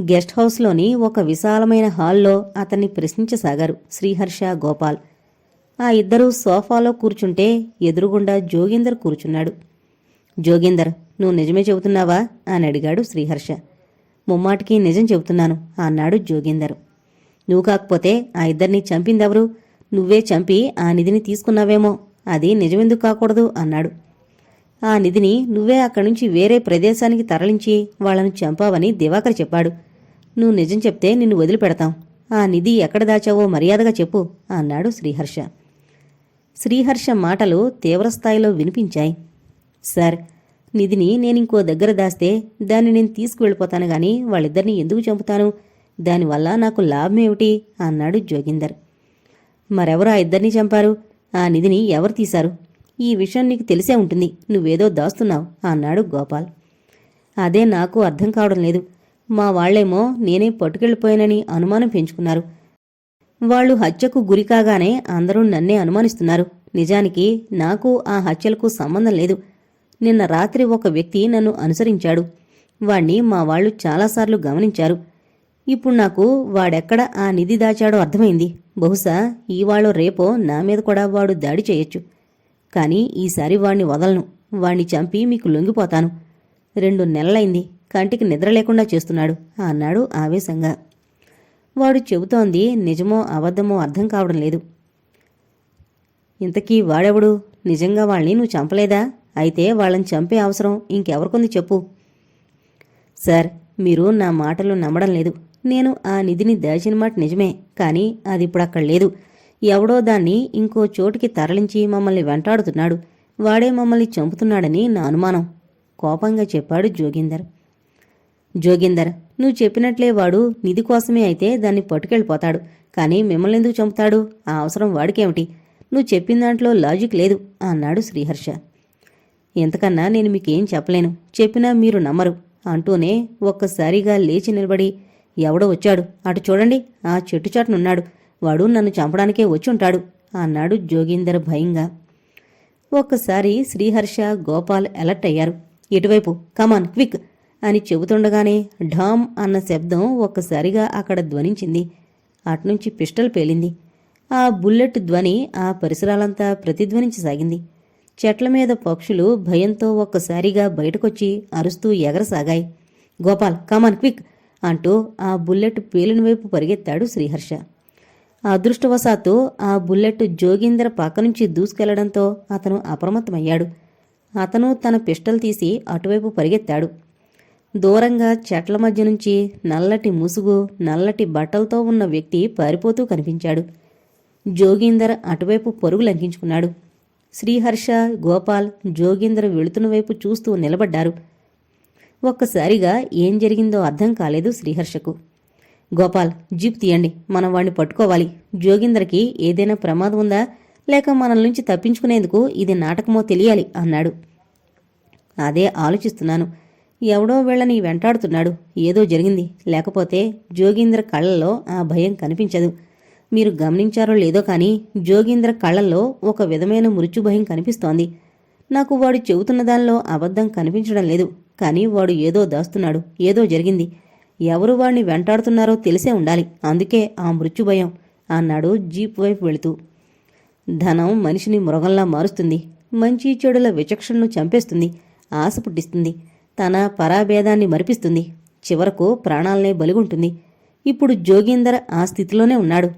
Guest హౌస్లోని ఒక విశాలమైన హాల్లో అతన్ని ప్రశ్నించసాగారు శ్రీహర్ష గోపాల్. ఆ ఇద్దరూ సోఫాలో కూర్చుంటే ఎదురుగుండా జోగేందర్ కూర్చున్నాడు. జోగేందర్ నువ్వు నిజమే చెబుతున్నావా? అని అడిగాడు శ్రీహర్ష. ముమ్మాటికి నిజం చెబుతున్నాను అన్నాడు జోగేందర్. నువ్వు కాకపోతే ఆ ఇద్దరిని చంపిందెవరు? నువ్వే చంపి ఆ నిధిని తీసుకున్నావేమో అది నిజమెందుకు కాకూడదు అన్నాడు. ఆ నిధిని నువ్వే అక్కడి నుంచి వేరే ప్రదేశానికి తరలించి వాళ్ళను చంపావని దివాకర్ చెప్పాడు. నువ్వు నిజం చెప్తే నిన్ను వదిలిపెడతాం. ఆ నిధి ఎక్కడ దాచావో మర్యాదగా చెప్పు అన్నాడు శ్రీహర్ష. శ్రీహర్ష మాటలు తీవ్రస్థాయిలో వినిపించాయి. సార్ నిధిని నేనింకో దగ్గర దాస్తే దాన్ని నేను తీసుకువెళ్ళిపోతాను గాని వాళ్ళిద్దరిని ఎందుకు చంపుతాను? దానివల్ల నాకు లాభమేమిటి అన్నాడు జోగిందర్. మరెవరు ఆ ఇద్దరిని చంపారు? ఆ నిధిని ఎవరు తీశారు? ఈ విషయం నీకు తెలిసే ఉంటుంది. నువ్వేదో దాస్తున్నావు అన్నాడు గోపాల్. అదే నాకు అర్థం కావడం లేదు. మా వాళ్ళేమో నేనే పట్టుకెళ్ళిపోయానని అనుమానం పెంచుకున్నారు. వాళ్ళు హత్యకు గురికాగానే అందరూ నన్నే అనుమానిస్తున్నారు. నిజానికి నాకు ఆ హత్యలకు సంబంధం లేదు. నిన్న రాత్రి ఒక వ్యక్తి నన్ను అనుసరించాడు. వాణ్ణి మా వాళ్ళు చాలాసార్లు గమనించారు. ఇప్పుడు నాకు వాడెక్కడ ఆ నిధి దాచాడో అర్థమైంది. బహుశా ఈవాళో రేపో నా మీద కూడా వాడు దాడి చేయొచ్చు. కానీ ఈసారి వాణ్ణి వదలను. వాణ్ణి చంపి మీకు లొంగిపోతాను. రెండు నెలలైంది. కంటికి నిద్ర లేకుండా చేస్తున్నాడు అన్నాడు ఆవేశంగా. వాడు చెబుతోంది నిజమో అబద్ధమో అర్థం కావడం లేదు. ఇంతకీ వాడెవడు? నిజంగా వాళ్ళని నువ్వు చంపలేదా? అయితే వాళ్ళని చంపే అవసరం ఇంకెవరికొంది చెప్పు. సార్ మీరు నా మాటలు నమ్మడం లేదు. నేను ఆ నిధిని దాచిన మాట నిజమే కానీ అది ఇప్పుడు అక్కడ లేదు. ఎవడో దాన్ని ఇంకో చోటికి తరలించి మమ్మల్ని వెంటాడుతున్నాడు. వాడే మమ్మల్ని చంపుతున్నాడని నా అనుమానం కోపంగా చెప్పాడు జోగిందర్. జోగిందర్ నువ్వు చెప్పినట్లే వాడు నిధి కోసమే అయితే దాన్ని పట్టుకెళ్ళిపోతాడు. కానీ మిమ్మల్ని ఎందుకు చంపుతాడు? ఆ అవసరం వాడికేమిటి? నువ్వు చెప్పిన దాంట్లో లాజిక్ లేదు అన్నాడు శ్రీహర్ష. ఎంతకన్నా నేను మీకేం చెప్పలేను. చెప్పినా మీరు నమ్మరు అంటూనే ఒక్కసారిగా లేచి నిలబడి ఎవడో వచ్చాడు. అటు చూడండి ఆ చెట్టు చాటునున్నాడు వాడు నన్ను చంపడానికే వచ్చుంటాడు అన్నాడు జోగీందర్ భయంగా. ఒక్కసారి శ్రీహర్ష గోపాల్ అలర్ట్ అయ్యారు. ఇటువైపు కమాన్ క్విక్ అని చెబుతుండగానే ఢామ్ అన్న శబ్దం ఒక్కసారిగా అక్కడ ధ్వనించింది. అట్నుంచి పిస్టల్ పేలింది. ఆ బుల్లెట్ ధ్వని ఆ పరిసరాలంతా ప్రతిధ్వనించసాగింది చెట్ల మీద పక్షులు భయంతో ఒక్కసారిగా బయటకొచ్చి అరుస్తూ ఎగరసాగాయి. గోపాల్ కమాన్ క్విక్ అంటూ ఆ బుల్లెట్ పేలిన వైపు పరిగెత్తాడు శ్రీహర్ష. అదృష్టవశాత్తు ఆ బుల్లెట్ జోగీందర్ పక్క నుంచి దూసుకెళ్ళడంతో అతను అప్రమత్తమయ్యాడు. అతను తన పిస్టల్ తీసి అటువైపు పరిగెత్తాడు. దూరంగా చెట్ల మధ్య నుంచి నల్లటి ముసుగు నల్లటి బట్టలతో ఉన్న వ్యక్తి పారిపోతూ కనిపించాడు. జోగీందర్ అటువైపు పరుగు లంకించుకున్నాడు శ్రీహర్ష గోపాల్ జోగీందర్ వెళుతున్న వైపు చూస్తూ నిలబడ్డారు. ఒక్కసారిగా ఏం జరిగిందో అర్థం కాలేదు శ్రీహర్షకు. గోపాల్ జీప్ తీయండి. మనం వాణ్ణి పట్టుకోవాలి. జోగిందర్కి ఏదైనా ప్రమాదం ఉందా? లేక మనల్ నుంచి తప్పించుకునేందుకు ఇది నాటకమో తెలియాలి అన్నాడు. అదే ఆలోచిస్తున్నాను. ఎవడో వీళ్ళని వెంటాడుతున్నాడు. ఏదో జరిగింది. లేకపోతే జోగీంద్ర కళ్ళల్లో ఆ భయం కనిపించదు. మీరు గమనించారో లేదో కానీ జోగీంద్ర కళ్ళల్లో ఒక విధమైన మృత్యు భయం కనిపిస్తోంది. నాకు వాడు చెబుతున్న దానిలో అబద్ధం కనిపించడం లేదు. కానీ వాడు ఏదో దాస్తున్నాడు. ఏదో జరిగింది. ఎవరు వాణ్ణి వెంటాడుతున్నారో తెలిసే ఉండాలి. అందుకే ఆ మృత్యుభయం అన్నాడు జీప్ వైపు వెళుతూ. ధనం మనిషిని మృగంలా మారుస్తుంది. మంచి చెడుల విచక్షణను చంపేస్తుంది. ఆశ పుట్టిస్తుంది. తన పరాభేదాన్ని మరిపిస్తుంది. చివరకు ప్రాణాలనే బలిగుంటుంది. ఇప్పుడు జోగీందర్ ఆ స్థితిలోనే ఉన్నాడు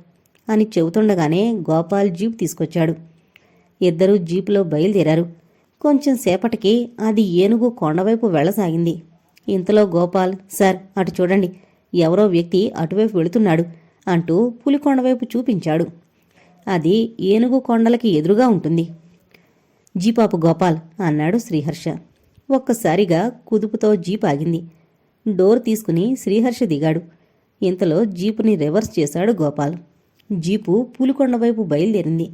అని చెబుతుండగానే గోపాల్ జీప్ తీసుకొచ్చాడు. ఇద్దరూ జీపులో బయలుదేరారు. కొంచెం సేపటికి అది ఏనుగు కొండవైపు వెళ్ళసాగింది. ఇంతలో గోపాల్ సార్ అటు చూడండి. ఎవరో వ్యక్తి అటువైపు వెళుతున్నాడు అంటూ పులికొండవైపు చూపించాడు. అది ఏనుగు కొండలకి ఎదురుగా ఉంటుంది. జీపాపు గోపాల్ అన్నాడు శ్రీహర్ష. ఒక్కసారిగా కుదుపుతో జీప్ ఆగింది. డోర్ తీసుకుని శ్రీహర్ష దిగాడు. ఇంతలో జీపుని రివర్స్ చేశాడు గోపాల్. జీపు పులికొండ వైపు బయలుదేరింది.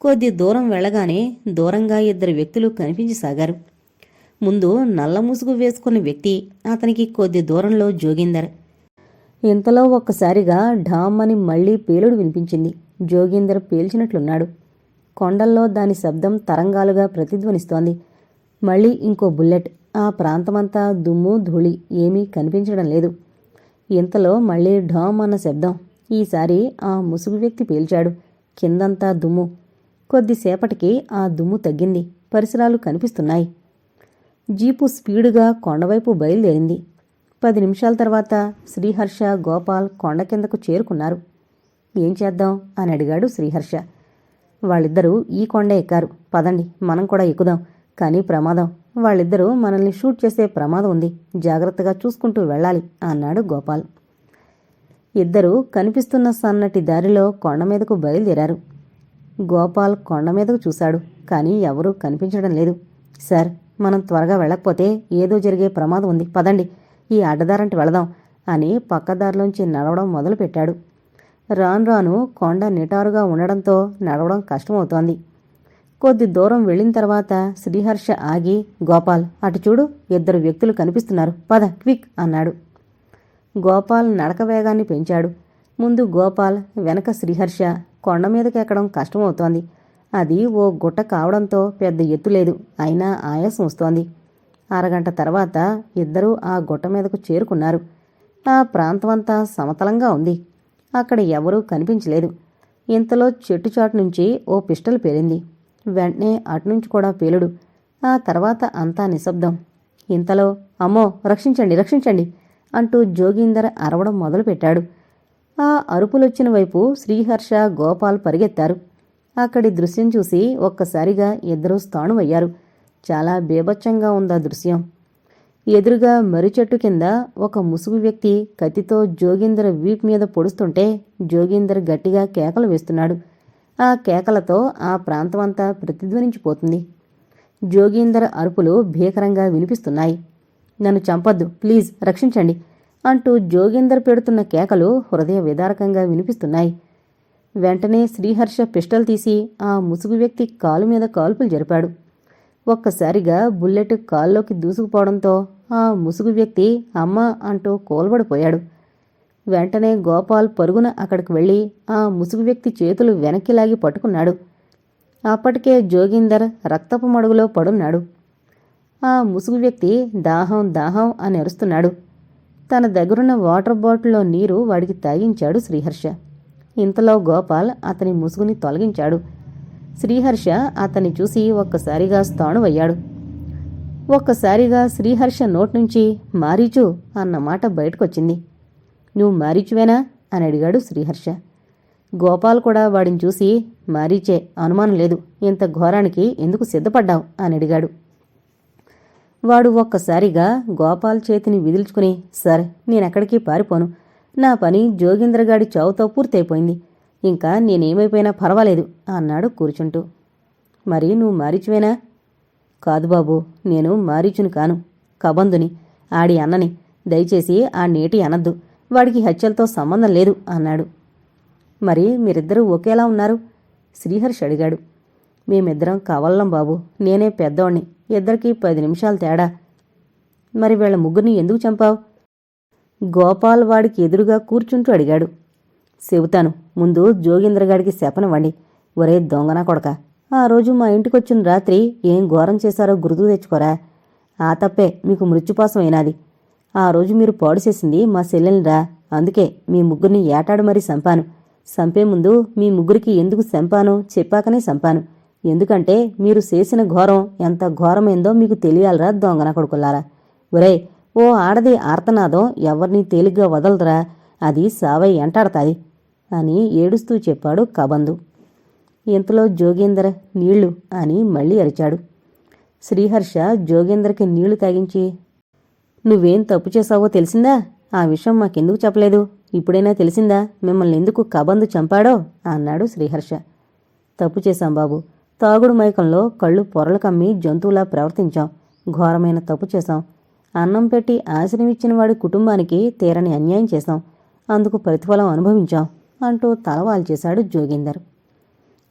కొద్ది దూరం వెళ్ళగానే దూరంగా ఇద్దరు వ్యక్తులు కనిపించసాగారు. ముందు నల్ల ముసుగు వేసుకున్న వ్యక్తి అతనికి కొద్ది దూరంలో జోగిందర్ ఇంతలో ఒక్కసారిగా ఢామ్ అని మళ్ళీ పేలుడు వినిపించింది. జోగిందర్ పేల్చినట్లున్నాడు. కొండల్లో దాని శబ్దం తరంగాలుగా ప్రతిధ్వనిస్తోంది. మళ్ళీ ఇంకో బుల్లెట్. ఆ ప్రాంతమంతా దుమ్ము ధూళి ఏమీ కనిపించడం లేదు. ఇంతలో మళ్ళీ ఢామ్ అన్న శబ్దం. ఈసారి ఆ ముసుగు వ్యక్తి పేల్చాడు. కిందంతా దుమ్ము. కొద్దిసేపటికి ఆ దుమ్ము తగ్గింది. పరిసరాలు కనిపిస్తున్నాయి. జీపు స్పీడుగా కొండవైపు బయలుదేరింది. పది నిమిషాల తర్వాత శ్రీహర్ష గోపాల్ కొండ కిందకు చేరుకున్నారు. ఏం చేద్దాం? అని అడిగాడు శ్రీహర్ష. వాళ్ళిద్దరూ ఈ కొండ ఎక్కారు. పదండి మనం కూడా ఎక్కుదాం. కానీ ప్రమాదం. వాళ్ళిద్దరూ మనల్ని షూట్ చేసే ప్రమాదం ఉంది. జాగ్రత్తగా చూసుకుంటూ వెళ్ళాలి అన్నాడు గోపాల్. ఇద్దరూ కనిపిస్తున్న సన్నటి దారిలో కొండ మీదకు బయలుదేరారు. గోపాల్ కొండ మీదకు చూశాడు కానీ ఎవరూ కనిపించడం లేదు. సార్ మనం త్వరగా వెళ్ళకపోతే ఏదో జరిగే ప్రమాదం ఉంది. పదండి ఈ అడ్డదారంటి వెళదాం అని పక్కదారిలోంచి నడవడం మొదలుపెట్టాడు. రాను రాను కొండ నిటారుగా ఉండడంతో నడవడం కష్టమవుతోంది. కొద్ది దూరం వెళ్ళిన తర్వాత శ్రీహర్ష ఆగి గోపాల్ అటు చూడు ఇద్దరు వ్యక్తులు కనిపిస్తున్నారు. పద క్విక్ అన్నాడు. గోపాల్ నడక వేగాన్ని పెంచాడు. ముందు గోపాల్ వెనక శ్రీహర్ష కొండ మీదకి ఎక్కడం కష్టమవుతోంది. అది ఓ గుట్ట కావడంతో పెద్ద ఎత్తు లేదు. అయినా ఆయాసం వస్తోంది. అరగంట తర్వాత ఇద్దరూ ఆ గుట్ట మీదకు చేరుకున్నారు. ఆ ప్రాంతమంతా సమతలంగా ఉంది. అక్కడ ఎవరూ కనిపించలేదు. ఇంతలో చెట్టు చాటు నుంచి ఓ పిస్టల్ పేలింది. వెంటనే అటునుంచి కూడా పేలుడు. ఆ తర్వాత అంతా నిశ్శబ్దం. ఇంతలో అమ్మో రక్షించండి రక్షించండి అంటూ జోగీందర్ అరవడం మొదలుపెట్టాడు. ఆ అరుపులొచ్చిన వైపు శ్రీహర్ష గోపాల్ పరిగెత్తారు. అక్కడి దృశ్యం చూసి ఒక్కసారిగా ఇద్దరూ స్థాణువయ్యారు. చాలా బీభత్సంగా ఉందా దృశ్యం. ఎదురుగా మర్రి చెట్టు కింద ఒక ముసుగు వ్యక్తి కత్తితో జోగీందర్ వీప్ మీద పొడుస్తుంటే జోగీందర్ గట్టిగా కేకలు వేస్తున్నాడు. ఆ కేకలతో ఆ ప్రాంతమంతా ప్రతిధ్వనించిపోతుంది. జోగీందర్ అరుపులు భీకరంగా వినిపిస్తున్నాయి. నన్ను చంపొద్దు ప్లీజ్ రక్షించండి అంటూ జోగేందర్ పెడుతున్న కేకలు హృదయ విదారకంగా వినిపిస్తున్నాయి. వెంటనే శ్రీహర్ష పిస్టల్ తీసి ఆ ముసుగు వ్యక్తి కాలు మీద కాల్పులు జరిపాడు. ఒక్కసారిగా బుల్లెట్ కాల్లోకి దూసుకుపోవడంతో ఆ ముసుగు వ్యక్తి అమ్మ అంటూ కోల్బడిపోయాడు వెంటనే గోపాల్ పరుగున అక్కడికి వెళ్ళి ఆ ముసుగు వ్యక్తి చేతులు వెనక్కి లాగి పట్టుకున్నాడు. అప్పటికే జోగిందర్ రక్తపు మడుగులో పడున్నాడు. ఆ ముసుగు వ్యక్తి దాహం దాహం అని అరుస్తున్నాడు. తన దగ్గరున్న వాటర్ బాటిల్లో నీరు వాడికి తాగించాడు శ్రీహర్ష. ఇంతలో గోపాల్ అతని ముసుగుని తొలగించాడు. శ్రీహర్ష అతన్ని చూసి ఒక్కసారిగా స్థాణువయ్యాడు. ఒక్కసారిగా శ్రీహర్ష నోటి నుంచి మారీచు అన్న మాట బయటకొచ్చింది. నువ్వు మారీచువేనా? అని అడిగాడు శ్రీహర్ష. గోపాల్ కూడా వాడిని చూసి మారీచే అనుమానం లేదు. ఇంత ఘోరానికి ఎందుకు సిద్ధపడ్డావు? అని అడిగాడు. వాడు ఒక్కసారిగా గోపాల్ చేతిని విదిల్చుకుని సరే నేనెక్కడికి పారిపోను. నా పని జోగింద్రగాడి చావుతో పూర్తయిపోయింది. ఇంకా నేనేమైపోయినా పర్వాలేదు అన్నాడు కూర్చుంటూ. మరి నువ్వు మారిచువేనా? కాదు బాబు నేను మారీచుని కాను. కబందుని ఆడి అన్నని దయచేసి ఆ నేటి అనద్దు. వాడికి హత్యలతో సంబంధం లేదు అన్నాడు. మరి మీరిద్దరూ ఒకేలా ఉన్నారు? శ్రీహర్ష్ అడిగాడు. మేమిద్దరం కవల్లం బాబు నేనే పెద్దోణ్ణి ఇద్దరికి పది నిమిషాలు తేడా. మరి వీళ్ళ ముగ్గురిని ఎందుకు చంపావు? గోపాల్ వాడికి ఎదురుగా కూర్చుంటూ అడిగాడు. చెబుతాను ముందు జోగేంద్రగాడికి శపనవ్వండి ఒరే దొంగనా కొడక. ఆ రోజు మా ఇంటికొచ్చిన రాత్రి ఏం ఘోరం చేశారో గుర్తు తెచ్చుకోరా. ఆ తప్పే మీకు మృత్యుపాసం అయినాది. ఆ రోజు మీరు పాడు చేసింది మా చెల్లెలిరా అందుకే మీ ముగ్గురిని ఏటాడు మరీ సంపాను. సంపే ముందు మీ ముగ్గురికి ఎందుకు చంపాను చెప్పాకనే సంపాను. ఎందుకంటే మీరు చేసిన ఘోరం ఎంత ఘోరమైందో మీకు తెలియాలరా దొంగన కొడుకులారా. ఒరే ఓ ఆడది ఆర్తనాదం ఎవరిని తేలిగ్గా వదలదురా? అది సావై ఎంటాడతాది అని ఏడుస్తూ చెప్పాడు కబందు. ఇంతలో జోగేందర్ నీళ్ళు అని మళ్ళీ అరిచాడు. శ్రీహర్ష జోగేందర్కి నీళ్ళు తాగించి నువ్వేం తప్పు చేశావో తెలిసిందా? ఆ విషయం మాకెందుకు చెప్పలేదు? ఇప్పుడైనా తెలిసిందా? మిమ్మల్ని ఎందుకు కబందు చంపాడో? అన్నాడు శ్రీహర్ష. తప్పు చేశాం బాబు. తాగుడు మైకంలో కళ్ళు పొరలు కమ్మి జంతువులా ప్రవర్తించాం. ఘోరమైన తప్పు చేశాం. అన్నం పెట్టి ఆశ్రమిచ్చిన వాడి కుటుంబానికి తీరని అన్యాయం చేశాం. అందుకు ప్రతిఫలం అనుభవించాం అంటూ తలవాలు చేశాడు జోగేందర్.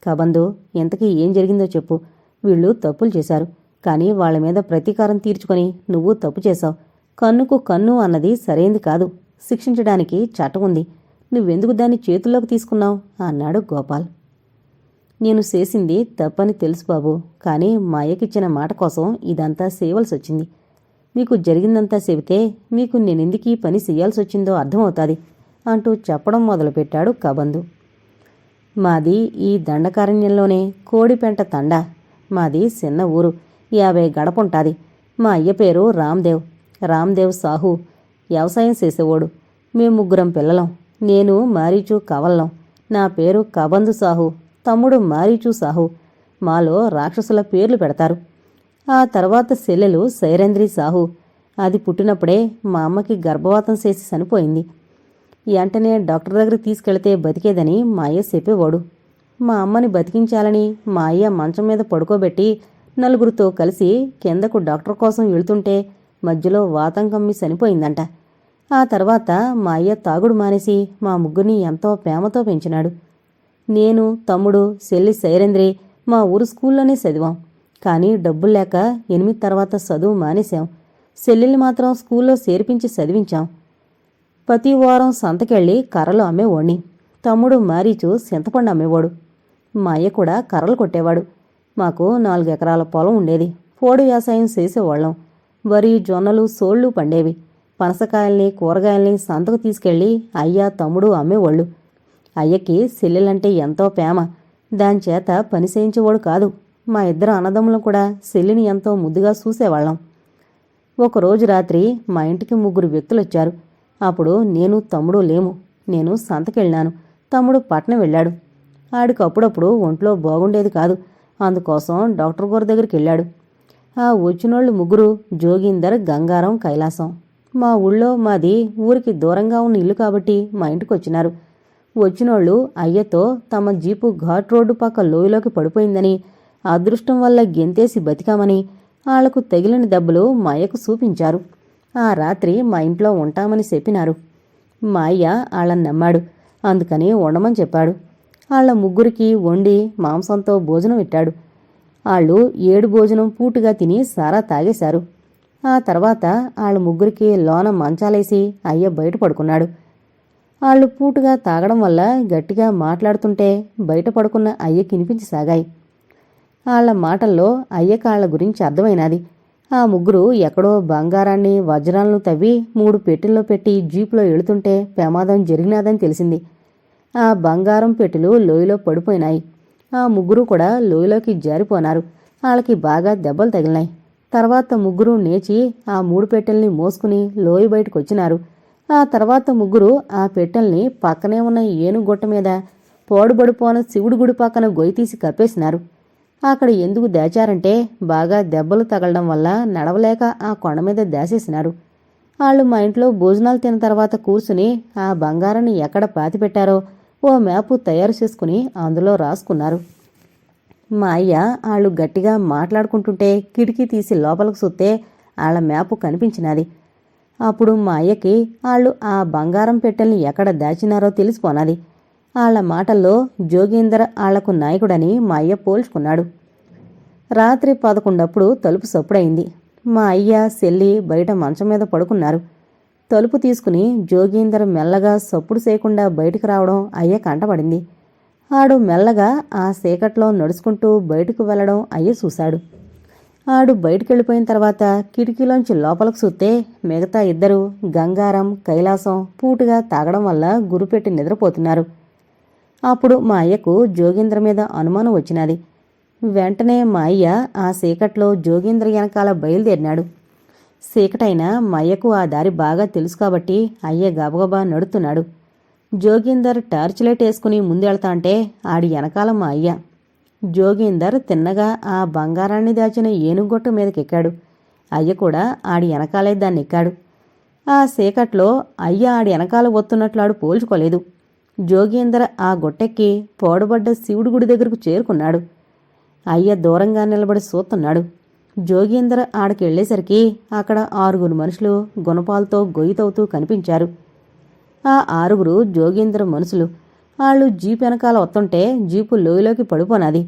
కబందు ఇంతకీ ఏం జరిగిందో చెప్పు. వీళ్ళు తప్పులు చేశారు. కానీ వాళ్ళ మీద ప్రతీకారం తీర్చుకొని నువ్వు తప్పు చేశావు. కన్నుకు కన్ను అన్నది సరైంది కాదు. శిక్షించడానికి చట్టం ఉంది. నువ్వెందుకు దాన్ని చేతుల్లోకి తీసుకున్నావు? అన్నాడు గోపాల్. నేను చేసింది తప్పని తెలుసు బాబు. కానీ మా అయ్యకిచ్చిన మాట కోసం ఇదంతా చేయవలసి వచ్చింది మీకు జరిగిందంతా చెబితే మీకు నేనెందుకు ఈ పని చెయ్యాల్సి వచ్చిందో అర్థమవుతుంది అంటూ చెప్పడం మొదలుపెట్టాడు కబందు మాది ఈ దండకారణ్యంలోనే కోడిపెంట తండ. మాది చిన్న ఊరు. యాభై గడపుంటాది. మా అయ్య పేరు రామ్దేవ్. రామ్దేవ్ సాహు. వ్యవసాయం చేసేవాడు. మేము ముగ్గురం పిల్లలం. నేను మారీచు కవల్లం. నా పేరు కబందు సాహు. తమ్ముడు మారీచు సాహు. మాలో రాక్షసుల పేర్లు పెడతారు. ఆ తర్వాత సెల్లెలు సైరేంద్రి సాహు. అది పుట్టినప్పుడే మా అమ్మకి గర్భవాతం చేసి చనిపోయింది. వెంటనే డాక్టర్ దగ్గరికి తీసుకెళ్తే బతికేదని మా అయ్య చెప్పేవాడు. మా అమ్మని బతికించాలని మా అయ్య మంచం మీద పడుకోబెట్టి నలుగురితో కలిసి కిందకు డాక్టర్ కోసం వెళ్తుంటే మధ్యలో వాతం కమ్మి చనిపోయిందంట. ఆ తర్వాత మా అయ్య తాగుడు మానేసి మా ముగ్గురిని ఎంతో ప్రేమతో పెంచినాడు. నేను తమ్ముడు సెల్లి సైరేంద్రి మా ఊరు స్కూల్లోనే చదివాం. కానీ డబ్బులు లేక ఎనిమిది తర్వాత చదువు మానేశాం. చెల్లెల్ని మాత్రం స్కూల్లో చేర్పించి చదివించాం. ప్రతి వారం సంతకెళ్ళి కర్రలు అమ్మేవాడిని. తమ్ముడు మారీచు చింతపండు అమ్మేవాడు. మా అయ్య కూడా కర్రలు కొట్టేవాడు. మాకు నాలుగు ఎకరాల పొలం ఉండేది. పోడు వ్యవసాయం చేసేవాళ్ళం. వరి జొన్నలు సోళ్ళు పండేవి. పనసకాయల్ని కూరగాయల్ని సంతకు తీసుకెళ్ళి అయ్య తమ్ముడు అమ్మేవాళ్ళు. అయ్యకి సెల్లెలంటే ఎంతో ప్రేమ. దానిచేత పని చేయించేవాడు కాదు. మా ఇద్దరు అన్నదమ్ములు కూడా శల్లిని ఎంతో ముద్దుగా చూసేవాళ్ళం. ఒకరోజు రాత్రి మా ఇంటికి ముగ్గురు వ్యక్తులు వచ్చారు అప్పుడు నేను తమ్ముడు లేము. నేను సంతకెళ్ళినాను. తమ్ముడు పట్నం వెళ్ళాడు. ఆడికి అప్పుడప్పుడు ఒంట్లో బాగుండేది కాదు. అందుకోసం డాక్టర్ గారి దగ్గరికి వెళ్ళాడు. ఆ వచ్చినోళ్ళు ముగ్గురు జోగిందర్ గంగారం కైలాసం. మా ఊళ్ళో మాది ఊరికి దూరంగా ఉన్న ఇల్లు కాబట్టి మా ఇంటికి వచ్చినారు వచ్చినోళ్ళు అయ్యతో తమ జీపు ఘాట్ రోడ్డు పక్క లోయలోకి పడిపోయిందని అదృష్టం వల్ల గెంతేసి బతికామని వాళ్ళకు తగిలిన దెబ్బలు మా అయ్యకు చూపించారు. ఆ రాత్రి మా ఇంట్లో ఉంటామని చెప్పినారు. మా అయ్య వాళ్ళని నమ్మాడు. అందుకని ఉండమని చెప్పాడు. వాళ్ళ ముగ్గురికి వండి మాంసంతో భోజనం పెట్టాడు. వాళ్ళు ఏడు భోజనం పూటుగా తిని సారా తాగేశారు. ఆ తర్వాత వాళ్ళ ముగ్గురికి లోన మంచాలేసి అయ్య బయట పడుకున్నాడు. వాళ్ళు పూటుగా తాగడం వల్ల గట్టిగా మాట్లాడుతుంటే బయట పడుకున్న అయ్యకి సాగాయి వాళ్ళ మాటల్లో అయ్యకాళ్ళ గురించి అర్థమైనది. ఆ ముగ్గురు ఎక్కడో బంగారాన్ని వజ్రాలను తవ్వి మూడు పెట్టెల్లో పెట్టి జీపులో ఎడుతుంటే ప్రమాదం జరిగినాదని తెలిసింది. ఆ బంగారం పెట్టెలు లోయలో పడిపోయినాయి. ఆ ముగ్గురు కూడా లోయలోకి జారిపోనారు. వాళ్ళకి బాగా దెబ్బలు తగిలినాయి. తర్వాత ముగ్గురు నేచి ఆ మూడు పెట్టెల్ని మోసుకుని లోయ బయటకు వచ్చినారు ఆ తర్వాత ముగ్గురు ఆ పెట్టెల్ని పక్కనే ఉన్న ఏనుగుట్ట మీద పోడుబడిపోన శివుడి గుడి పక్కన గొయ్యి తీసి కప్పేసినారు. అక్కడ ఎందుకు దాచారంటే బాగా దెబ్బలు తగలడం వల్ల నడవలేక ఆ కొండ మీద దాసేసినారు. వాళ్ళు మా ఇంట్లో భోజనాలు తిన్న తర్వాత కూర్చుని ఆ బంగారాన్ని ఎక్కడ పాతిపెట్టారో ఓ మ్యాపు తయారు చేసుకుని అందులో రాసుకున్నారు. మా అయ్య వాళ్ళు గట్టిగా మాట్లాడుకుంటుంటే కిటికీ తీసి లోపలికి చూస్తే వాళ్ళ మ్యాపు కనిపించినది. అప్పుడు మా అయ్యకి వాళ్ళు ఆ బంగారం పెట్టెల్ని ఎక్కడ దాచినారో తెలిసిపోనది. వాళ్ళ మాటల్లో జోగేందర్ ఆళ్ళకు నాయకుడని మా అయ్య పోల్చుకున్నాడు. రాత్రి పదకొండప్పుడు తలుపు సప్పుడైంది. మా అయ్య సెల్లి బయట మంచం మీద పడుకున్నారు. తలుపు తీసుకుని జోగేందర్ మెల్లగా సప్పుడు చేయకుండా బయటికి రావడం అయ్య కంటపడింది. ఆడు మెల్లగా ఆ చీకట్లో నడుచుకుంటూ బయటకు వెళ్ళడం అయ్య చూశాడు. ఆడు బయటికెళ్ళిపోయిన తర్వాత కిటికీలోంచి లోపలికి చూస్తే మిగతా ఇద్దరు గంగారం కైలాసం పూటుగా తాగడం వల్ల గురిపెట్టి నిద్రపోతున్నారు. అప్పుడు మా అయ్యకు జోగేంద్ర మీద అనుమానం వచ్చినది. వెంటనే మా అయ్య ఆ చీకట్లో జోగేంద్ర వెనకాల బయలుదేరినాడు. చీకటైనా మా అయ్యకు ఆ దారి బాగా తెలుసు కాబట్టి అయ్య గబగబా నడుతున్నాడు. జోగేందర్ టార్చ్ లైట్ వేసుకుని ముందెళ్తా అంటే ఆడి వెనకాల మా అయ్య. జోగేందర్ తిన్నగా ఆ బంగారాన్ని దాచిన ఏనుగొట్టు మీదకెక్కాడు. అయ్య కూడా ఆడి వెనకాలే దాన్ని ఎక్కాడు ఆ చీకట్లో అయ్య ఆడి వెనకాల వత్తున్నట్లు ఆడు పోల్చుకోలేదు. జోగేంద్ర ఆ గొట్టెక్కి పోడబడ్డ శివుడి గుడి దగ్గరకు చేరుకున్నాడు. అయ్య దూరంగా నిలబడి చూస్తున్నాడు జోగేంద్ర ఆడికి అక్కడ ఆరుగురు మనుషులు గుణపాలతో గొయ్యితవుతూ కనిపించారు. ఆ ఆరుగురు జోగేంద్ర మనుషులు వాళ్ళు జీప్ వెనకాల వస్తుంటే జీపు లోయలోకి పడిపోనాది.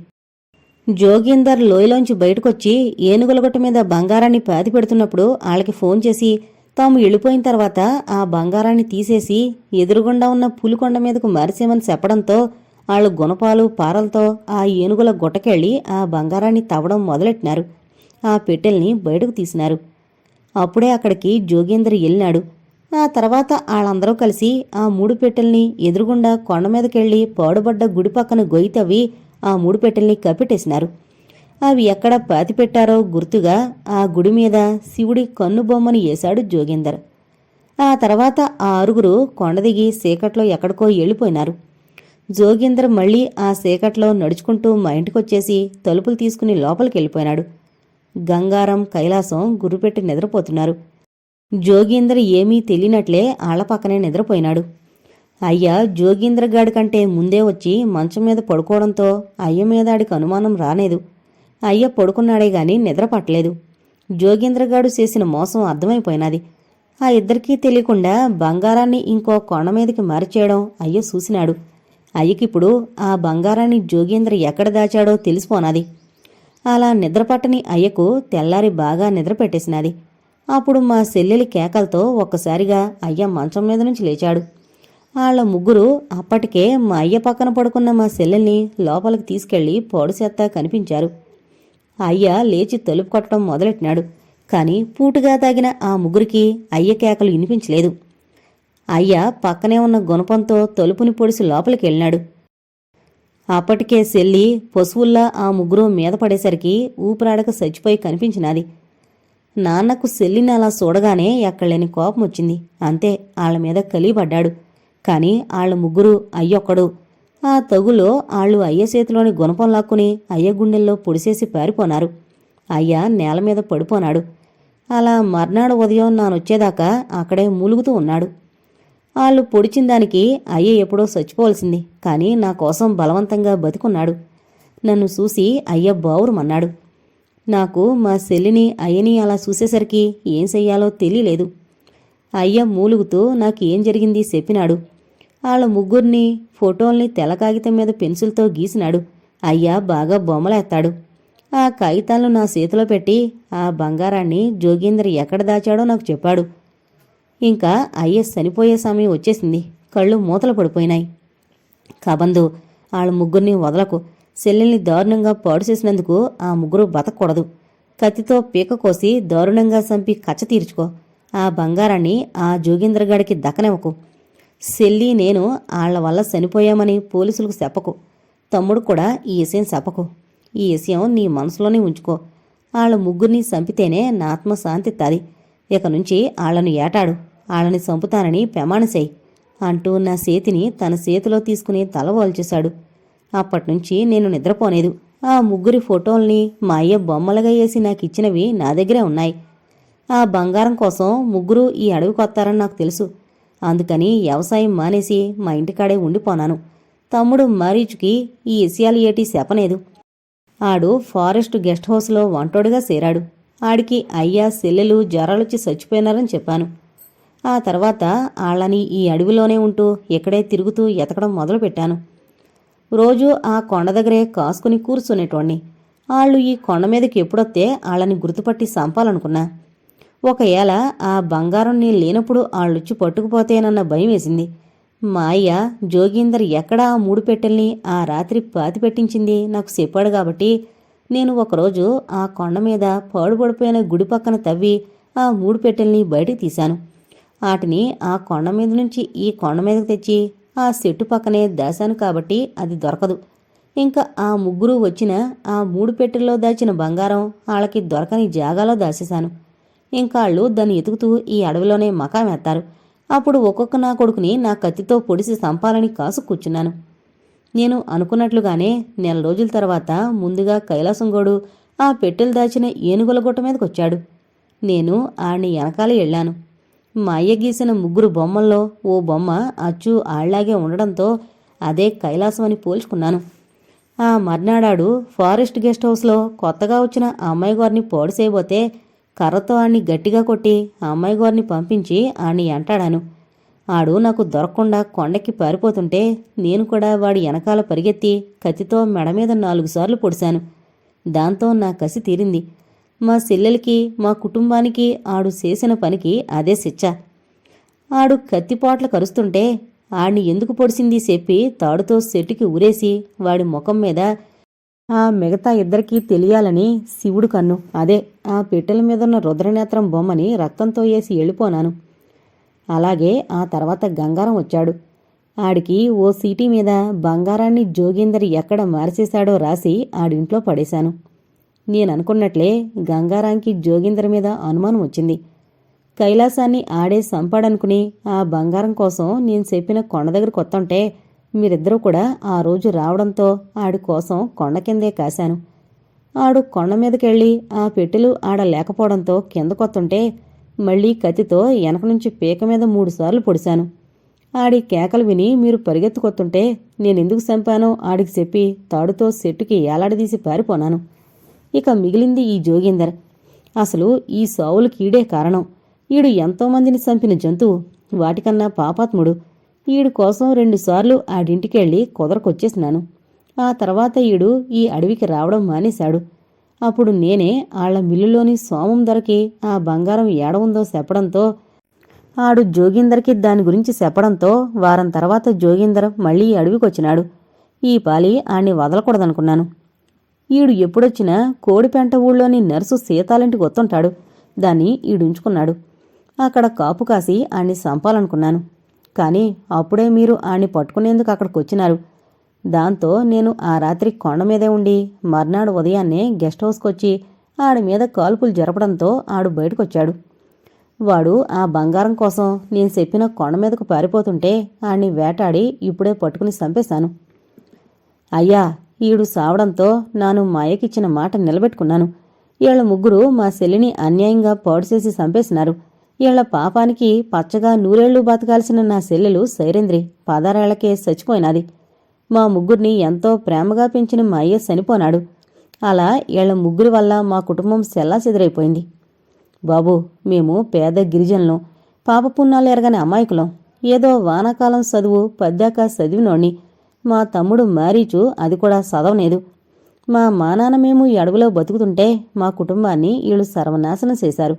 జోగేందర్ లోయలోంచి బయటకొచ్చి ఏనుగులగొట్ట మీద బంగారాన్ని పాతి పెడుతున్నప్పుడు వాళ్ళకి ఫోన్ చేసి తాము వెళ్ళిపోయిన తర్వాత ఆ బంగారాన్ని తీసేసి ఎదురుగుండా ఉన్న పులికొండ మీదకు మరిసేమని చెప్పడంతో వాళ్ళు గుణపాలు పారలతో ఆ ఏనుగుల గుట్టకెళ్ళి ఆ బంగారాన్ని తవ్వడం మొదలెట్టినారు. ఆ పెట్టెల్ని బయటకు తీసినారు. అప్పుడే అక్కడికి జోగేంద్ర వెళ్ళినాడు. ఆ తర్వాత వాళ్ళందరూ కలిసి ఆ మూడు పెట్టెల్ని ఎదురుగుండా కొండ మీదకెళ్ళి పాడుబడ్డ గుడి పక్కన గొయ్యి తవ్వి ఆ మూడు పెట్టెల్ని కప్పెట్టేసినారు అవి ఎక్కడ పాతిపెట్టారో గుర్తుగా ఆ గుడి మీద శివుడి కన్నుబొమ్మని వేశాడు జోగేందర్. ఆ తర్వాత ఆ ఆరుగురు కొండ దిగి సీకట్లో ఎక్కడికో వెళ్ళిపోయినారు. జోగేందర్ మళ్ళీ ఆ సీకట్లో నడుచుకుంటూ మా ఇంటికొచ్చేసి తలుపులు తీసుకుని లోపలికి వెళ్ళిపోయినాడు. గంగారం కైలాసం గురుపెట్టి నిద్రపోతున్నారు. జోగీందర్ ఏమీ తెలియనట్లే ఆళ్ళ పక్కనే నిద్రపోయినాడు. అయ్య జోగీంద్ర గాడి కంటే ముందే వచ్చి మంచం మీద పడుకోవడంతో అయ్య మీద ఆడికి అనుమానం రాలేదు అయ్య పడుకున్నాడే గాని నిద్ర పట్టలేదు. జోగేంద్రగాడు చేసిన మోసం అర్థమైపోయినది. ఆ ఇద్దరికీ తెలియకుండా బంగారాన్ని ఇంకో కొండ మీదకి మార్చేయడం అయ్య చూసినాడు. అయ్యకిప్పుడు ఆ బంగారాన్ని జోగేంద్ర ఎక్కడ దాచాడో తెలిసిపోనాది. అలా నిద్రపట్టని అయ్యకు తెల్లారి బాగా నిద్ర పెట్టేసినది. అప్పుడు మా సెల్లెలి కేకలతో ఒక్కసారిగా అయ్య మంచం మీద నుంచి లేచాడు. వాళ్ళ ముగ్గురు అప్పటికే మా అయ్య పక్కన పడుకున్న మా సెల్లెల్ని లోపలికి తీసుకెళ్ళి పొడిసేత్తా కనిపించారు. అయ్య లేచి తలుపు కొట్టడం మొదలెట్టినాడు. కాని పూటుగా తాగిన ఆ ముగ్గురికి అయ్య కేకలు వినిపించలేదు. అయ్య పక్కనే ఉన్న గుణపంతో తలుపుని పొడిసి లోపలికి వెళ్ళినాడు. అప్పటికే సెల్లి పశువుల్లా ఆ ముగ్గురు మీద పడేసరికి ఊపిరాడక చచ్చిపోయి కనిపించినది. నాన్నకు సెల్లిని అలా చూడగానే ఎక్కడలేని కోపం వచ్చింది అంతే ఆళ్ళ మీద కలిపడ్డాడు కాని ఆళ్ళ ముగ్గురు అయ్యొక్కడు ఆ తగులో ఆళ్ళు అయ్య చేతిలోని గుణపం లాక్కుని అయ్య గుండెల్లో పొడిసేసి పారిపోనారు. అయ్య నేల మీద పడిపోనాడు. అలా మర్నాడు ఉదయం నానొచ్చేదాకా అక్కడే మూలుగుతూ ఉన్నాడు. వాళ్ళు పొడిచిన దానికి అయ్య ఎప్పుడో చచ్చిపోవలసింది కానీ నా కోసం బలవంతంగా బతికున్నాడు. నన్ను చూసి అయ్య బావురమన్నాడు. నాకు మా సెల్లిని అయ్యని అలా చూసేసరికి ఏం చెయ్యాలో తెలియలేదు. అయ్య మూలుగుతూ నాకు ఏం జరిగింది చెప్పినాడు. వాళ్ళ ముగ్గురిని ఫోటోల్ని తెల్ల కాగితం మీద పెన్సిల్తో గీసినాడు. అయ్య బాగా బొమ్మలేస్తాడు ఆ కాగితాలను నా చేతిలో పెట్టి ఆ బంగారాన్ని జోగేంద్ర ఎక్కడ దాచాడో నాకు చెప్పాడు. ఇంకా అయ్య చనిపోయే సమయం వచ్చేసింది. కళ్ళు మూతలు పడిపోయినాయి. కబందు వాళ్ళ ముగ్గురిని వదలకు. చెల్లెల్ని దారుణంగా పాడు చేసినందుకు ఆ ముగ్గురు బతకూడదు. కత్తితో పీక కోసి దారుణంగా చంపి కచ్చ తీర్చుకో. ఆ బంగారాన్ని ఆ జోగేంద్రగాడికి దక్కనివ్వకు. సెల్లి నేను ఆళ్ళ వల్ల చనిపోయామని పోలీసులకు చెప్పకు. తమ్ముడు కూడా ఈ విషయం చెప్పకు. ఈ విషయం నీ మనసులోనే ఉంచుకో. వాళ్ళ ముగ్గురిని చంపితేనే నా ఆత్మశాంతి శాంతిత్తాది ఇక నుంచి ఆళ్ళను ఏటాడు. ఆళ్ళని చంపుతానని ప్రమాణసేయి అంటూ నా చేతిని తన చేతిలో తీసుకుని తల అప్పటినుంచి నేను నిద్రపోలేదు. ఆ ముగ్గురి ఫోటోల్ని మా అయ్య బొమ్మలుగా వేసి నాకు ఇచ్చినవి నా దగ్గరే ఉన్నాయి. ఆ బంగారం కోసం ముగ్గురు ఈ అడవికొత్తారని నాకు తెలుసు. అందుకని వ్యవసాయం మానేసి మా ఇంటికాడే ఉండిపోనాను. తమ్ముడు మరీచుకి ఈ విషయాలు ఏటి చెప్పలేదు. ఆడు ఫారెస్ట్ గెస్ట్ హౌస్లో వంటోడుగా చేరాడు. ఆడికి అయ్యా సెల్లెలు జ్వరాలొచ్చి చచ్చిపోయినారని చెప్పాను. ఆ తర్వాత ఆళ్ళని ఈ అడవిలోనే ఉంటూ ఇక్కడే తిరుగుతూ ఎతకడం మొదలుపెట్టాను. రోజు ఆ కొండ దగ్గరే కాసుకుని కూర్చునేటోణ్ణి ఆళ్ళు ఈ కొండ మీదకి ఎప్పుడొస్తే ఆళ్ళని గుర్తుపట్టి సంపాలనుకున్నా ఒకవేళ ఆ బంగారం నేను లేనప్పుడు ఆళ్ళొచ్చి పట్టుకుపోతేనన్న భయం వేసింది. మా అయ్య జోగీందర్ ఎక్కడా ఆ మూడు పెట్టెల్ని ఆ రాత్రి పాతి పెట్టించింది నాకు చెప్పాడు కాబట్టి నేను ఒకరోజు ఆ కొండ మీద పాడుపడిపోయిన గుడి పక్కన తవ్వి ఆ మూడు పెట్టెల్ని బయటికి తీశాను. వాటిని ఆ కొండ మీద నుంచి ఈ కొండ మీదకు తెచ్చి ఆ చెట్టు పక్కనే దాశాను కాబట్టి అది దొరకదు. ఇంకా ఆ ముగ్గురు వచ్చిన ఆ మూడు పెట్టెల్లో దాచిన బంగారం వాళ్ళకి దొరకని జాగాలో దాచేశాను. ఇంకా వాళ్ళు దాన్ని ఎతుకుతూ ఈ అడవిలోనే మకామెత్తారు అప్పుడు ఒక్కొక్క నా కొడుకుని నా కత్తితో పొడిసి సంపాలని కాసు కూర్చున్నాను. నేను అనుకున్నట్లుగానే నెల రోజుల తర్వాత ముందుగా కైలాసంగోడు ఆ పెట్టెలు దాచిన ఏనుగుల గుట్ట మీదకొచ్చాడు. నేను ఆడిని వెనకాల వెళ్ళాను. మా అయ్య గీసిన ముగ్గురు బొమ్మల్లో ఓ బొమ్మ అచ్చు ఆళ్ళాగే ఉండడంతో అదే కైలాసం అని పోల్చుకున్నాను. ఆ మర్నాడాడు ఫారెస్ట్ గెస్ట్ హౌస్లో కొత్తగా వచ్చిన అమ్మాయి గారిని పోడిసేయబోతే కర్రతో ఆడిని గట్టిగా కొట్టి ఆ అమ్మాయి గారిని పంపించి ఆడిని అంటాడాను. ఆడు నాకు దొరకకుండా కొండకి పారిపోతుంటే నేను కూడా వాడి వెనకాల పరిగెత్తి కత్తితో మెడ మీద నాలుగు సార్లు పొడిశాను. దాంతో నా కసి తీరింది. మా చెల్లెలకి మా కుటుంబానికి ఆడు చేసిన పనికి అదే శిక్ష. ఆడు కత్తిపోట్ల కరుస్తుంటే ఆడిని ఎందుకు పొడిసింది చెప్పి తాడుతో చెట్టుకి ఊరేసి వాడి ముఖం మీద ఆ మిగతా ఇద్దరికీ తెలియాలని శివుడు కన్ను. అదే ఆ పెట్టెల మీదున్న రుద్రనేత్రం బొమ్మని రక్తంతో వేసి వెళ్ళిపోనాను. అలాగే ఆ తర్వాత గంగారం వచ్చాడు. ఆడికి ఓ సీటీ మీద బంగారాన్ని జోగేందర్ ఎక్కడ మార్చేశాడో రాసి ఆడింట్లో పడేశాను. నేననుకున్నట్లే గంగారాంకి జోగేందర్ మీద అనుమానం వచ్చింది. కైలాసాన్ని ఆడే సంపాడనుకుని ఆ బంగారం కోసం నేను చెప్పిన కొండ దగ్గరికి వస్తుంటే మీరిద్దరూ కూడా ఆ రోజు రావడంతో ఆడి కోసం కొండ కిందే కాశాను. ఆడు కొండ మీదకెళ్ళి ఆ పెట్టెలు ఆడ లేకపోవడంతో కిందకొత్తుంటే మళ్ళీ కత్తితో వెనక నుంచి పీక మీద మూడుసార్లు పొడిశాను. ఆడి కేకలు విని మీరు పరిగెత్తుకొత్తుంటే నేనెందుకు చంపానో ఆడికి చెప్పి తాడుతో సెట్టుకి ఏలాడదీసి పారిపోనాను. ఇక మిగిలింది ఈ జోగేందర్. అసలు ఈ సావులకి ఈడే కారణం. ఈడు ఎంతోమందిని చంపిన జంతువు వాటికన్నా పాపాత్ముడు. ఈడు కోసం రెండుసార్లు ఆడింటికెళ్ళి కుదరకొచ్చేసినాను. ఆ తర్వాత ఈడు ఈ అడవికి రావడం మానేశాడు. అప్పుడు నేనే ఆళ్ళ మిల్లులోని సోమం ధరకి ఆ బంగారం ఏడవుందో చెప్పడంతో ఆడు జోగిందర్కి దాని గురించి చెప్పడంతో వారం తర్వాత జోగీందర్ మళ్ళీ ఈ అడవికొచ్చినాడు. ఈ పాలి ఆణ్ణి వదలకూడదనుకున్నాను. ఈడు ఎప్పుడొచ్చినా కోడిపెంట ఊళ్ళోని నర్సు సీతాలింటికి వస్తుంటాడు దాన్ని ఈడుంచుకున్నాడు. అక్కడ కాపు కాసి ఆణ్ణి చంపాలనుకున్నాను కానీ అప్పుడే మీరు ఆణ్ణి పట్టుకునేందుకు అక్కడికి వచ్చినారు. దాంతో నేను ఆ రాత్రి కొండ మీదే ఉండి మర్నాడు ఉదయాన్నే గెస్ట్ హౌస్కి వచ్చి ఆడి మీద కాల్పులు జరపడంతో ఆడు బయటకొచ్చాడు. వాడు ఆ బంగారం కోసం నేను చెప్పిన కొండ మీదకు పారిపోతుంటే ఆణ్ణి వేటాడి ఇప్పుడే పట్టుకుని చంపేశాను. అయ్యా ఈడు సావడంతో నాను మాయకిచ్చిన మాట నిలబెట్టుకున్నాను. వీళ్ళ ముగ్గురు మా సెల్లిని అన్యాయంగా పాడుచేసి చంపేసినారు. ఇళ్ళ పాపానికి పచ్చగా నూరేళ్ళు బతకాల్సిన నా చెల్లెలు సైరేంద్రి పాదారాళ్ళకే చచ్చిపోయినది. మా ముగ్గురిని ఎంతో ప్రేమగా పెంచిన మా అయ్య చనిపోనాడు. అలా ఇళ్ళ ముగ్గురి వల్ల మా కుటుంబం సెల్లా చెదిరైపోయింది బాబు మేము పేద గిరిజనులం. పాపపుణ్యాలు ఎరగని అమాయకులం. ఏదో వానాకాలం చదువు పద్దాక చదివినోణ్ణి మా తమ్ముడు మారీచు అది కూడా చదవలేదు. మా మానాన్న మేము ఈ అడవిలో బతుకుతుంటే మా కుటుంబాన్ని వీళ్ళు సర్వనాశనం చేశారు.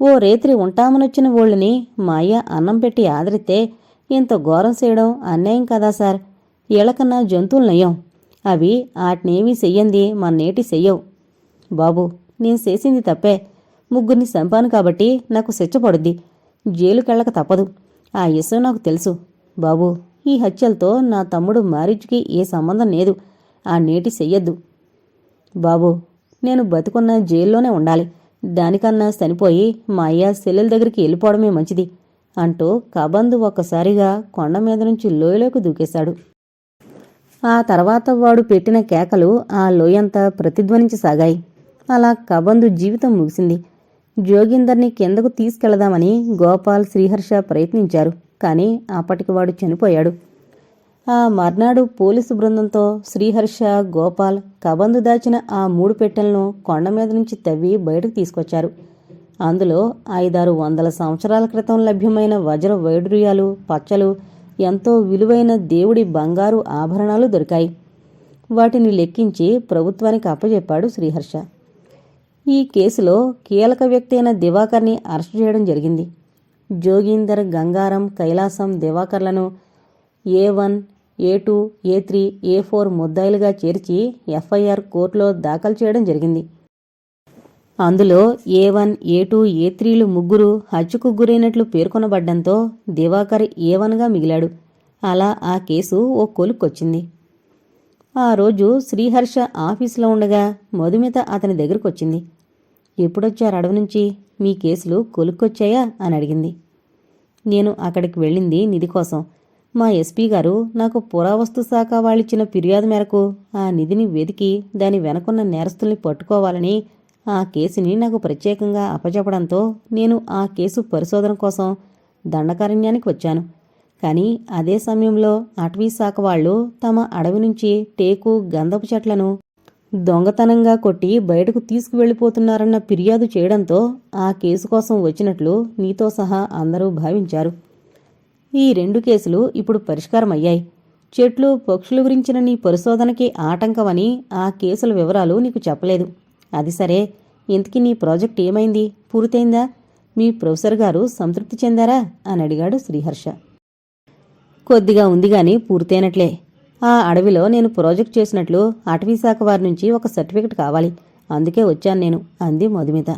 ఓ రేత్రి ఉంటామనొచ్చిన ఓళ్ళని మా అయ్య అన్నం పెట్టి ఆదరితే ఇంత ఘోరం చేయడం అన్యాయం కదా సార్. ఇళ్ళకన్నా జంతువులు నయ్యం అవి ఆటినేమీ చెయ్యంది మా నేటి చెయ్యవు. బాబు నేను చేసింది తప్పే. ముగ్గురిని చంపాను కాబట్టి నాకు శిక్ష పడుద్ది. జైలుకెళ్ళక తప్పదు. ఆ విషయం నాకు తెలుసు. బాబు ఈ హత్యలతో నా తమ్ముడు మ్యారేజ్కి ఏ సంబంధం లేదు. ఆ నేటి చెయ్యొద్దు. బాబు నేను బతుకున్న జైల్లోనే ఉండాలి. దానికన్నా చనిపోయి మా అయ్య సెల్లెల దగ్గరికి వెళ్ళిపోవడమే మంచిది అంటూ కబందు ఒక్కసారిగా కొండ మీద నుంచి లోయలోకి దూకేశాడు. ఆ తర్వాత వాడు పెట్టిన కేకలు ఆ లోయంతా ప్రతిధ్వనించసాగాయి. అలా కబందు జీవితం ముగిసింది. జోగిందర్ని కిందకు తీసుకెళదామని గోపాల్ శ్రీహర్ష ప్రయత్నించారు. కానీ అప్పటికి వాడు చనిపోయాడు. ఆ మర్నాడు పోలీసు బృందంతో శ్రీహర్ష గోపాల్ కబందు దాచిన ఆ మూడు పెట్టెలను కొండ మీద నుంచి తవ్వి బయటకు తీసుకొచ్చారు. అందులో ఐదారు వందల సంవత్సరాల క్రితం లభ్యమైన వజ్ర వైడూర్యాలు పచ్చలు ఎంతో విలువైన దేవుడి బంగారు ఆభరణాలు దొరికాయి. వాటిని లెక్కించి ప్రభుత్వానికి అప్పజెప్పాడు శ్రీహర్ష. ఈ కేసులో కీలక వ్యక్తి అయిన దివాకర్ని అరెస్టు చేయడం జరిగింది. Joginder Gangaram Kailasam దివాకర్లను A one A two A three A four ముద్దాయిలుగా చేర్చి ఎఫ్ఐఆర్ కోర్టులో దాఖలు చేయడం జరిగింది. అందులో ఏ వన్ ఏ టూ ఏ త్రీలు ముగ్గురు హత్యకు గురైనట్లు పేర్కొనబడ్డంతో దివాకర్ ఏ వన్గా మిగిలాడు. అలా ఆ కేసు ఓ కొలుక్కొచ్చింది. ఆ రోజు శ్రీహర్ష ఆఫీసులో ఉండగా మధుమిత అతని దగ్గరకొచ్చింది. ఎప్పుడొచ్చారు అడవి నుంచి? మీ కేసులు కొలుక్కొచ్చాయా? అని అడిగింది. నేను అక్కడికి వెళ్ళింది నిధి కోసం. మా ఎస్పీ గారు నాకు పురావస్తు శాఖ వాళ్ళిచ్చిన ఫిర్యాదు మేరకు ఆ నిధిని వెతికి దాని వెనకున్న నేరస్తుల్ని పట్టుకోవాలని ఆ కేసుని నాకు ప్రత్యేకంగా అప్పచెప్పడంతో నేను ఆ కేసు పరిశోధన కోసం దండకారణ్యానికి వచ్చాను. కానీ అదే సమయంలో అటవీ శాఖ వాళ్ళు తమ అడవి నుంచి టేకు గంధపు చెట్లను దొంగతనంగా కొట్టి బయటకు తీసుకువెళ్ళిపోతున్నారన్న ఫిర్యాదు చేయడంతో ఆ కేసు కోసం వచ్చినట్లు నీతో సహా అందరూ భావించారు. ఈ రెండు కేసులు ఇప్పుడు పరిష్కారమయ్యాయి. చెట్లు పక్షుల గురించిన నీ పరిశోధనకి ఆటంకమని ఆ కేసుల వివరాలు నీకు చెప్పలేదు. అది సరే. ఇంతకీ నీ ప్రాజెక్ట్ ఏమైంది? పూర్తయిందా? మీ ప్రొఫెసర్ గారు సంతృప్తి చెందారా? అని అడిగాడు శ్రీహర్ష. కొద్దిగా ఉంది గాని పూర్తయినట్లే. ఆ అడవిలో నేను ప్రాజెక్ట్ చేసినట్లు అటవీశాఖ వారి నుంచి ఒక సర్టిఫికెట్ కావాలి. అందుకే వచ్చాను నేను అంది మధుమిత.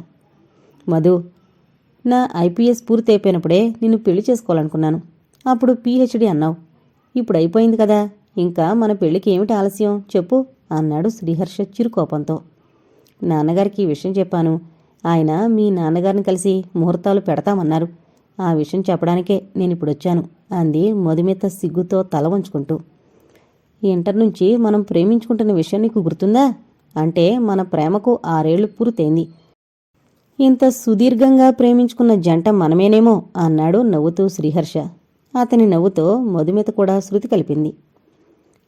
మధు నా ఐపీఎస్ పూర్తి అయిపోయినప్పుడే నిన్ను పెళ్ళి చేసుకోవాలనుకున్నాను. అప్పుడు పీహెచ్డీ అన్నావు. ఇప్పుడు అయిపోయింది కదా. ఇంకా మన పెళ్ళికి ఏమిటి ఆలస్యం? చెప్పు అన్నాడు శ్రీహర్ష చిరుకోపంతో. నాన్నగారికి ఈ విషయం చెప్పాను. ఆయన మీ నాన్నగారిని కలిసి ముహూర్తాలు పెడతామన్నారు. ఆ విషయం చెప్పడానికే నేను ఇప్పుడు వచ్చాను అంది మధుమిత సిగ్గుతో తల వంచుకుంటూ. ఇంటర్ నుంచి మనం ప్రేమించుకుంటున్న విషయం నీకు గుర్తుందా? అంటే మన ప్రేమకు ఆరేళ్ళు పూర్తయింది. ఇంత సుదీర్ఘంగా ప్రేమించుకున్న జంట మనమేనేమో అన్నాడు నవ్వుతూ శ్రీహర్ష. అతని నవ్వుతో మధుమిత కూడా శృతి కలిపింది.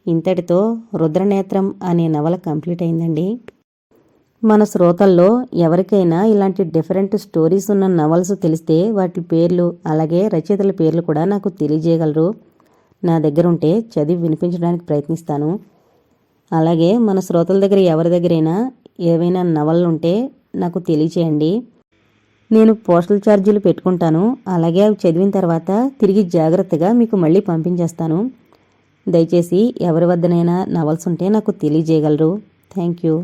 ఇంతటితో రుద్రనేత్రం అనే నవల కంప్లీట్ అయిందండి. మన శ్రోతల్లో ఎవరికైనా ఇలాంటి డిఫరెంట్ స్టోరీస్ ఉన్న నవల్స్ తెలిస్తే వాటి పేర్లు అలాగే రచయితల పేర్లు కూడా నాకు తెలియజేయగలరు. నా దగ్గర ఉంటే చదివి వినిపించడానికి ప్రయత్నిస్తాను. అలాగే మన శ్రోతల దగ్గర ఎవరి దగ్గరైనా ఏవైనా నవలలు ఉంటే నాకు తెలియచేయండి. నేను పోస్టల్ ఛార్జీలు పెట్టుకుంటాను. అలాగే అవి చదివిన తర్వాత తిరిగి జాగ్రత్తగా మీకు మళ్ళీ పంపించేస్తాను. దయచేసి ఎవరి వద్దనైనా నవల్స్ ఉంటే నాకు తెలియజేయగలరు. Thank you.